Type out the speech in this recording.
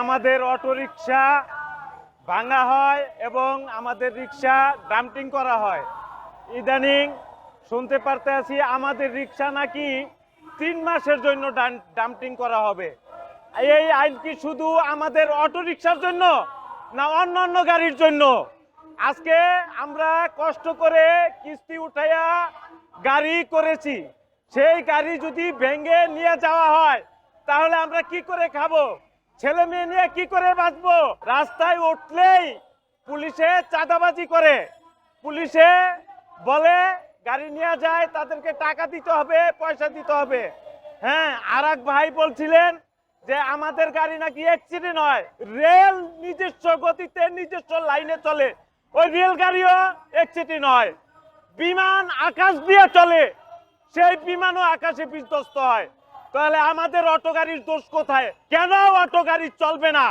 আমাদের অটোরিকশা ভাঙা হয় এবং আমাদের রিক্সা ডাম্পিং করা হয়। ইদানিং শুনতে পারতে আছি আমাদের রিক্সা নাকি তিন মাসের জন্য ডাম্পিং করা হবে। এই আইন কি শুধু আমাদের অটো রিক্সার জন্য না অন্যান্য গাড়ির জন্য? আজকে আমরা কষ্ট করে কিস্তি উঠাইয়া গাড়ি করেছি। সেই গাড়ি যদি ভেঙে নিয়ে যাওয়া হয়, তাহলে আমরা কি করে খাব? ছেলে মেয়ে নিয়ে কি করে বাঁচবো? রাস্তায় উঠলেই পুলিশে চাঁদাবাজি করে। পুলিশে বলে, গাড়ি নিয়ে যায়, তাদেরকে টাকা দিতে হবে, পয়সা দিতে হবে। হ্যাঁ আর ভাই বলছিলেন যে, আমাদের গাড়ি নাকি অ্যাক্সিডেন্ট হয়। রেল নিজস্ব গতিতে, নিজস্ব লাইনে চলে। ওই রেল গাড়িও অ্যাক্সিডেন্ট হয়। বিমান আকাশ দিয়ে চলে। সেই বিমানও আকাশে বিধ্বস্ত হয়। তাহলে আমাদের অটো গাড়ির দোষ কোথায়? কেন অটো গাড়ি চলবে না?